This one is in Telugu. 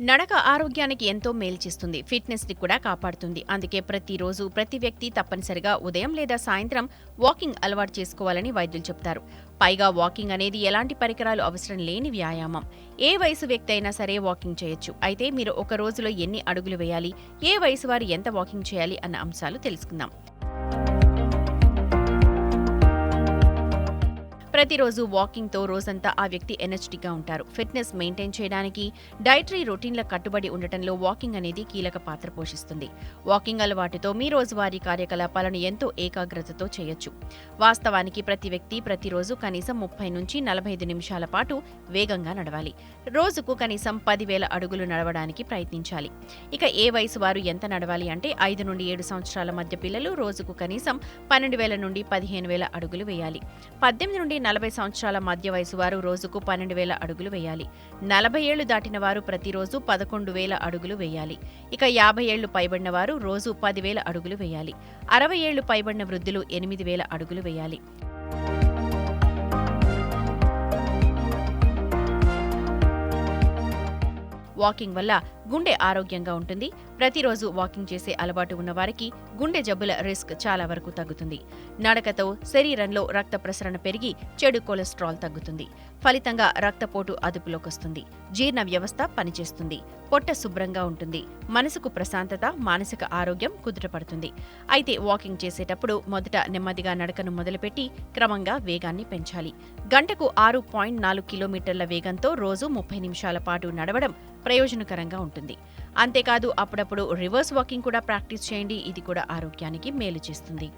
నడక ఆరోగ్యానికి ఎంతో మేలు చేస్తుంది. ఫిట్నెస్ని కూడా కాపాడుతుంది. అందుకే ప్రతిరోజు ప్రతి వ్యక్తి తప్పనిసరిగా ఉదయం లేదా సాయంత్రం వాకింగ్ అలవాటు చేసుకోవాలని వైద్యులు చెప్తారు. పైగా వాకింగ్ అనేది ఎలాంటి పరికరాలు అవసరం లేని వ్యాయామం. ఏ వయసు వ్యక్తి అయినా సరే వాకింగ్ చేయొచ్చు. అయితే మీరు ఒక రోజులో ఎన్ని అడుగులు వేయాలి? ఏ వయసు వారు ఎంత వాకింగ్ చేయాలి? అన్న అంశాలు తెలుసుకుందాం. ప్రతిరోజు వాకింగ్తో రోజంతా ఆ వ్యక్తి ఎనర్జెటిక్గా ఉంటారు. ఫిట్నెస్ మెయింటైన్ చేయడానికి డైటరీ రొటీన్ల కట్టుబడి ఉండటంలో వాకింగ్ అనేది కీలక పాత్ర పోషిస్తుంది. వాకింగ్ అలవాటుతో మీ రోజువారీ కార్యకలాపాలను ఎంతో ఏకాగ్రతతో చేయొచ్చు. వాస్తవానికి ప్రతి వ్యక్తి ప్రతిరోజు కనీసం ముప్పై నుంచి నలభై ఐదు నిమిషాల పాటు వేగంగా నడవాలి. రోజుకు కనీసం పదివేల అడుగులు నడవడానికి ప్రయత్నించాలి. ఇక ఏ వయసు వారు ఎంత నడవాలి అంటే ఐదు నుండి ఏడు సంవత్సరాల మధ్య పిల్లలు రోజుకు కనీసం పన్నెండు వేల నుండి పదిహేను వేల అడుగులు వేయాలి. పద్దెనిమిది నుండి నలభై సంవత్సరాల మధ్య వయసు వారు రోజుకు పన్నెండు వేల అడుగులు వేయాలి. నలభై ఏళ్ళు దాటిన వారు ప్రతిరోజు పదకొండు వేల అడుగులు వేయాలి. ఇక యాభై ఏళ్ళు పైబడిన వారు రోజు పదివేల అడుగులు వేయాలి. అరవై ఏళ్ళు పైబడిన వృద్ధులు ఎనిమిది వేల అడుగులు వేయాలి. వాకింగ్ వల్ల గుండె ఆరోగ్యంగా ఉంటుంది. ప్రతిరోజు వాకింగ్ చేసే అలవాటు ఉన్నవారికి గుండె జబ్బుల రిస్క్ చాలా వరకు తగ్గుతుంది. నడకతో శరీరంలో రక్త ప్రసరణ పెరిగి చెడు కొలెస్ట్రాల్ తగ్గుతుంది. ఫలితంగా రక్తపోటు అదుపులోకి వస్తుంది జీర్ణ వ్యవస్థ పనిచేస్తుంది. పొట్ట శుభ్రంగా ఉంటుంది. మనసుకు ప్రశాంతత మానసిక ఆరోగ్యం కుదుటపడుతుంది. అయితే వాకింగ్ చేసేటప్పుడు మొదట నెమ్మదిగా నడకను మొదలుపెట్టి క్రమంగా వేగాన్ని పెంచాలి. గంటకు ఆరు పాయింట్ నాలుగు కిలోమీటర్ల వేగంతో రోజు ముప్పై నిమిషాల పాటు నడవడం ప్రయోజనకరంగా ఉంటుంది. ఉంటుంది. అంతేకాదు అప్పుడప్పుడు రివర్స్ వాకింగ్ కూడా ప్రాక్టీస్ చేయండి. ఇది కూడా ఆరోగ్యానికి మేలు చేస్తుంది.